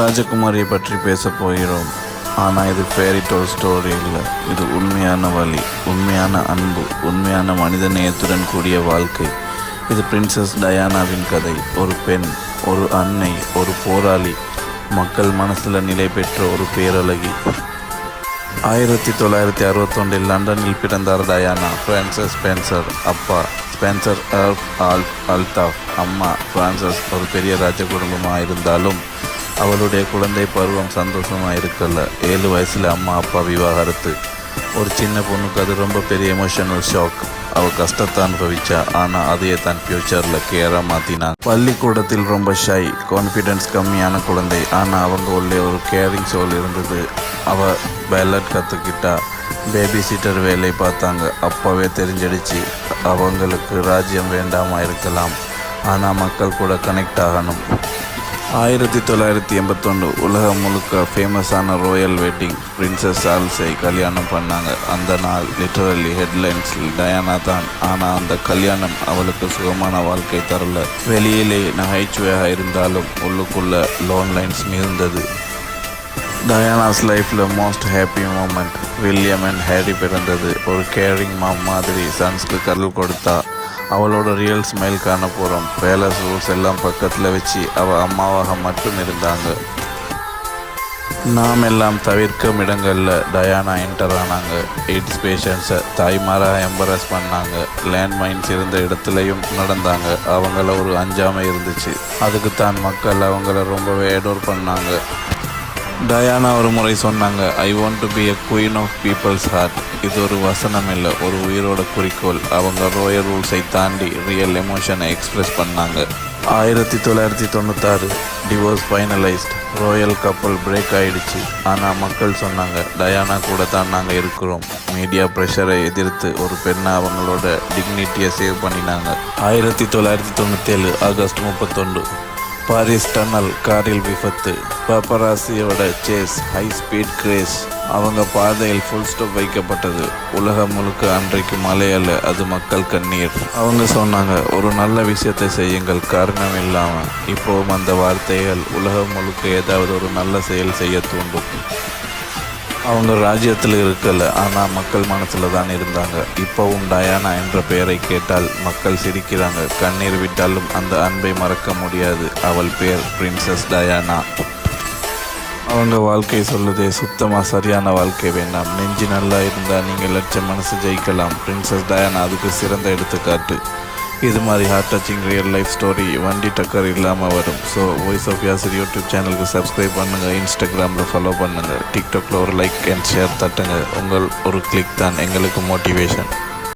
ராஜகுமாரியை பற்றி பேச போகிறோம். ஆனால் இது ஃபேரி டோல் ஸ்டோரி இல்லை. இது உண்மையான வழி உண்மையான அன்பு உண்மையான மனித நேயத்துடன் கூடிய வாழ்க்கை. இது பிரின்சஸ் டயானாவின் கதை. ஒரு பெண் ஒரு அன்னை ஒரு போராளி மக்கள் மனசில் நிலை பெற்ற ஒரு பேரழகி. ஆயிரத்தி தொள்ளாயிரத்தி அறுபத்தொன்றில் லண்டனில் பிறந்தார் டயானா. ஃப்ரான்சஸ் ஸ்பென்சர் அப்பா. ஸ்பென்சர் எர்ஃப் ஆல் அல்தாஃப் அம்மா. பிரான்சஸ் ஒரு பெரிய ராஜ குடும்பமாக இருந்தாலும் அவளுடைய குழந்தை பருவம் சந்தோஷமாக இருக்கல ஏழு வயசில் அம்மா அப்பா விவாகரத்து. ஒரு சின்ன பொண்ணுக்கு அது ரொம்ப பெரிய எமோஷனல் ஷாக் அவள் கஷ்டத்தை அனுபவிச்சா ஆனால் அதையே தான் ஃப்யூச்சரில் கேராக மாற்றினான் பள்ளிக்கூடத்தில் ரொம்ப ஷை கான்ஃபிடென்ஸ் கம்மியான குழந்தை. ஆனால் அவங்க உள்ளே ஒரு கேரிங் சோல் இருந்தது. அவள் பேலட் கற்றுக்கிட்டா பேபி சீட்டர் வேலை பார்த்தாங்க. அப்போவே தெரிஞ்சிடுச்சு அவங்களுக்கு ராஜ்யம் வேண்டாமா இருக்கலாம். ஆனால் மக்கள் கூட கனெக்ட் ஆகணும். ஆயிரத்தி தொள்ளாயிரத்தி எண்பத்தொன்று உலகம் முழுக்க ஃபேமஸான ரோயல் வெட்டிங் பிரின்சஸ் சார்ல்ஸை கல்யாணம் பண்ணாங்க. அந்த நாள் லிட்டரலி ஹெட்லைன்ஸில் டயானா தான். ஆனால் அந்த கல்யாணம் அவளுக்கு சுகமான வாழ்க்கை தரல. வெளியிலே நகைச்சுவையாக இருந்தாலும் உள்ளுக்குள்ள லோன் லைன்ஸ் மிகுந்தது. டயானாஸ் லைஃப்பில் most happy moment William and Harry பிறந்தது. ஒரு கேரிங் மாம் மாதிரி சன்ஸ்க்கு கருள் கொடுத்தா. அவளோட ரியல் ஸ்மைல் காண போகிறோம் பேலஸ் ரூல்ஸ் எல்லாம் பக்கத்தில் வச்சு அவள் அம்மாவாக மட்டும் இருந்தாங்க. நாம் எல்லாம் தவிர்க்கும் இடங்களில் டயானா என்டர் ஆனாங்க. எய்ட்ஸ் பேஷண்ட்ஸை தாய்மாராக எம்பரஸ் பண்ணாங்க. லேண்ட்மைன்ஸ் இருந்த இடத்துலையும் நடந்தாங்க. அவங்கள ஒரு அஞ்சாமை இருந்துச்சு. அதுக்கு தான் மக்கள் அவங்கள ரொம்பவே ஏடோர் பண்ணாங்க. டயானா ஒரு முறை சொன்னாங்க I want to be a queen of people's heart இது ஒரு வசனம் இல்லை ஒரு உயிரோட குறிக்கோள். அவங்க ரோயல் ரூல்ஸை தாண்டி ரியல் எமோஷனை எக்ஸ்பிரஸ் பண்ணாங்க. ஆயிரத்தி தொள்ளாயிரத்தி தொண்ணூத்தாறு divorce finalised royal couple break ஆயிடுச்சு. ஆனால் மக்கள் சொன்னாங்க டயானா கூட தான் நாங்கள் இருக்கிறோம். மீடியா ப்ரெஷரை எதிர்த்து ஒரு பெண்ணை அவங்களோட டிக்னிட்டியை சேவ் பண்ணினாங்க. ஆயிரத்தி தொள்ளாயிரத்தி தொண்ணூற்றேழு ஆகஸ்ட் முப்பத்தொன்று பாரிஸ் டன்னல் காரில் விபத்து. பப்பராசியோட சேஸ் ஹை ஸ்பீட் கிரேஸ் அவங்க பாதையில் ஃபுல் ஸ்டாப் வைக்கப்பட்டது. உலகம் முழுக்க அன்றைக்கு மழை அல்ல அது மக்கள் கண்ணீர். அவங்க சொன்னாங்க ஒரு நல்ல விஷயத்தை செய்யுங்கள் காரணம் இல்லாமல் இப்போவும் அந்த வார்த்தைகள் உலகம் முழுக்க ஏதாவது ஒரு நல்ல செயல் செய்ய தூண்டும். அவங்க ராஜ்யத்தில் இருக்கல. ஆனால் மக்கள் மனசில் தான் இருந்தாங்க. இப்போவும் டயானா என்ற பெயரை கேட்டால் மக்கள் சிரிக்கிறாங்க. கண்ணீர் விட்டாலும் அந்த அன்பை மறக்க முடியாது. அவள் பெயர் பிரின்சஸ் டயானா. அவங்க வாழ்க்கை சொல்லுதே சுத்தமாக சரியான வாழ்க்கை வேண்டாம். நெஞ்சு நல்லா இருந்தால் நீங்கள் லட்சம் மனசு ஜெயிக்கலாம். பிரின்சஸ் டயானா அதுக்கு சிறந்த எடுத்துக்காட்டு. இது மாதிரி heart touching real life story வண்டி டக்கர் இல்லாமல் வரும். So voice of Yasar YouTube சேனலுக்கு சப்ஸ்கிரைப் பண்ணுங்கள் இன்ஸ்டாகிராமில் ஃபாலோ பண்ணுங்கள் டிக்டாக்ல ஒரு லைக் அண்ட் ஷேர் தட்டுங்க. உங்கள் ஒரு கிளிக் தான் எங்களுக்கு மோட்டிவேஷன்